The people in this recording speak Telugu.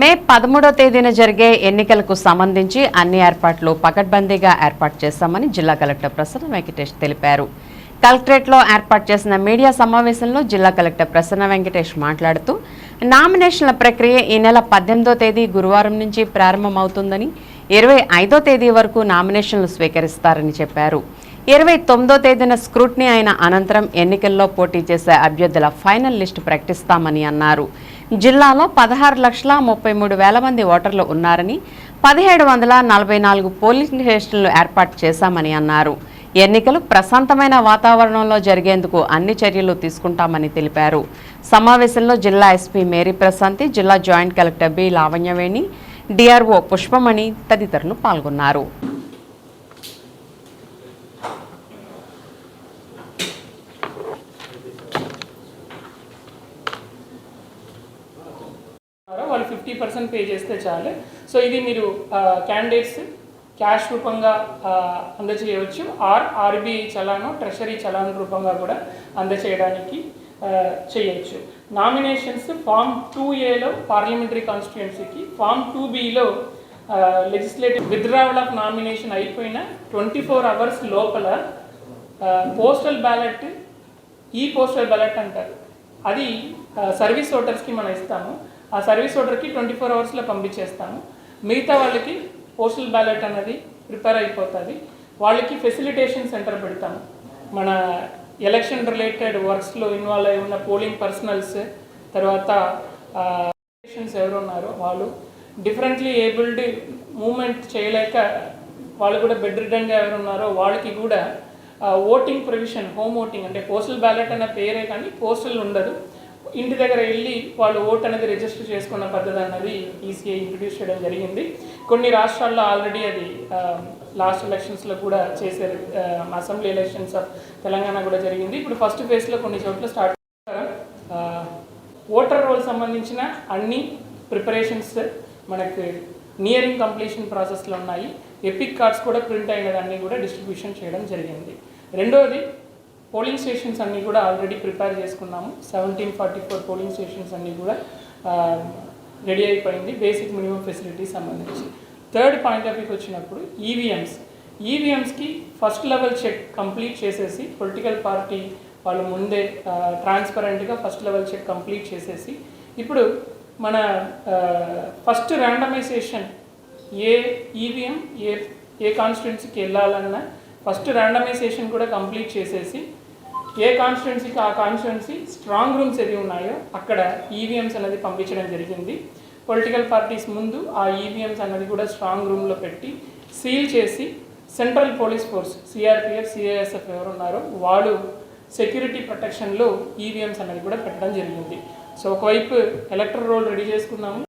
మే పదమూడో తేదీన జరిగే ఎన్నికలకు సంబంధించి అన్ని ఏర్పాట్లు పకడ్బందీగా ఏర్పాటు చేశామని జిల్లా కలెక్టర్ ప్రసన్న వెంకటేష్ తెలిపారు. కలెక్టరేట్లో ఏర్పాటు చేసిన మీడియా సమావేశంలో జిల్లా కలెక్టర్ ప్రసన్న వెంకటేష్ మాట్లాడుతూ నామినేషన్ల ప్రక్రియ ఈ నెల పద్దెనిమిదో తేదీ గురువారం నుంచి ప్రారంభమవుతుందని ఇరవై ఐదో తేదీ వరకు నామినేషన్లు స్వీకరిస్తారని చెప్పారు. ఇరవై తొమ్మిదో తేదీన స్క్రూట్నీ అయిన అనంతరం ఎన్నికల్లో పోటీ చేసే అభ్యర్థుల ఫైనల్ లిస్టు ప్రకటిస్తామని అన్నారు. జిల్లాలో పదహారు లక్షల ముప్పై మూడు వేల మంది ఓటర్లు ఉన్నారని పదిహేడు వందల నలభై నాలుగు పోలింగ్ స్టేషన్లు ఏర్పాటు చేశామని అన్నారు. ఎన్నికలు ప్రశాంతమైన వాతావరణంలో జరిగేందుకు అన్ని చర్యలు తీసుకుంటామని తెలిపారు. సమావేశంలో జిల్లా ఎస్పీ మేరీ ప్రశాంతి జిల్లా joint collector B Lavanyaveni DRO Pushpamani తదితరులు పాల్గొన్నారు ఉన్నారో వాళ్ళు ఫిఫ్టీ పర్సెంట్ పే చేస్తే చాలు. సో ఇది మీరు క్యాండిడేట్స్ క్యాష్ రూపంగా అందచేయవచ్చు అందజేయవచ్చు. R RBI challan treasury challan రూపంగా కూడా అందజేయడానికి చేయొచ్చు. నామినేషన్స్ ఫామ్ టూ ఏలో పార్లమెంటరీ కాన్స్టిట్యుయెన్సీకి ఫామ్ టూ బిలో లెజిస్లేటివ్ విత్డ్రావల్ ఆఫ్ నామినేషన్ అయిపోయిన ట్వంటీ ఫోర్ అవర్స్ లోపల పోస్టల్ బ్యాలెట్ ఈ పోస్టల్ బ్యాలెట్ అంటారు. అది సర్వీస్ ఓటర్స్కి మనం ఇస్తాము. ఆ సర్వీస్ ఓటర్కి ట్వంటీ ఫోర్ అవర్స్లో పంపించేస్తాము మిగతా వాళ్ళకి పోస్టల్ బ్యాలెట్ అనేది ప్రిపేర్ అయిపోతుంది. వాళ్ళకి ఫెసిలిటేషన్ సెంటర్ పెడతాము మన ఎలక్షన్ రిలేటెడ్ వర్క్స్లో ఇన్వాల్వ్ అయి ఉన్న పోలింగ్ పర్సనల్స్ తర్వాత పేషెంట్స్ ఎవరు ఉన్నారో వాళ్ళు డిఫరెంట్లీ ఏబుల్డ్ మూమెంట్ చేయలేక వాళ్ళు కూడా బెడ్ రిటర్న్గా ఎవరు ఉన్నారో వాళ్ళకి కూడా ఓటింగ్ ప్రొవిజన్ హోమ్ ఓటింగ్ అంటే పోస్టల్ బ్యాలెట్ అనే పేరే కానీ పోస్టల్ ఉండదు. ఇంటి దగ్గర వెళ్ళి వాళ్ళు ఓట్ అనేది రిజిస్టర్ చేసుకున్న పద్ధతి అన్నది ఈసీఐ ఇంట్రడ్యూస్ చేయడం జరిగింది. కొన్ని రాష్ట్రాల్లో ఆల్రెడీ అది లాస్ట్ ఎలక్షన్స్లో కూడా చేశారు. అసెంబ్లీ ఎలక్షన్స్ ఆఫ్ తెలంగాణ కూడా జరిగింది. ఇప్పుడు ఫస్ట్ ఫేజ్లో కొన్ని చోట్ల స్టార్ట్ ఓటర్ రోల్ సంబంధించిన అన్ని ప్రిపరేషన్స్ మనకు నియరింగ్ కంప్లీషన్ ప్రాసెస్లో ఉన్నాయి. ఎపిక్ కార్డ్స్ కూడా ప్రింట్ అయినదాన్ని కూడా డిస్ట్రిబ్యూషన్ చేయడం జరిగింది. రెండోది పోలింగ్ స్టేషన్స్ అన్నీ కూడా ఆల్రెడీ ప్రిపేర్ చేసుకున్నాము. Seventeen forty four polling stations అన్నీ కూడా రెడీ అయిపోయింది బేసిక్ మినిమం ఫెసిలిటీస్ సంబంధించి. థర్డ్ పాయింట్ ఆఫ్ వ్యూకి వచ్చినప్పుడు ఈవీఎంస్ ఈవీఎంస్కి ఫస్ట్ లెవెల్ చెక్ కంప్లీట్ చేసేసి పొలిటికల్ పార్టీ వాళ్ళు ముందే ట్రాన్స్పరెంట్గా ఫస్ట్ లెవెల్ చెక్ కంప్లీట్ చేసేసి ఇప్పుడు మన ఫస్ట్ ర్యాండమైజేషన్ ఏ ఈవీఎం ఏ ఏ కాన్స్టిట్యున్సీకి వెళ్ళాలన్నా ఫస్ట్ ర్యాండమైజేషన్ కూడా కంప్లీట్ చేసేసి ఏ కాన్స్టిట్యున్సీకి ఆ కాన్స్టిట్యున్సీ స్ట్రాంగ్ రూమ్స్ ఏవి ఉన్నాయో అక్కడ ఈవీఎంస్ అనేది పంపించడం జరిగింది. పొలిటికల్ పార్టీస్ ముందు ఆ ఈవీఎంస్ అన్నది కూడా స్ట్రాంగ్ రూమ్లో పెట్టి సీల్ చేసి central police force CRPF CISF ఎవరు ఉన్నారో వాళ్ళు సెక్యూరిటీ ప్రొటెక్షన్లో ఈవీఎంస్ అనేది కూడా పెట్టడం జరిగింది. సో ఒకవైపు ఎలక్ట్రల్ రోల్ రెడీ చేసుకున్నాము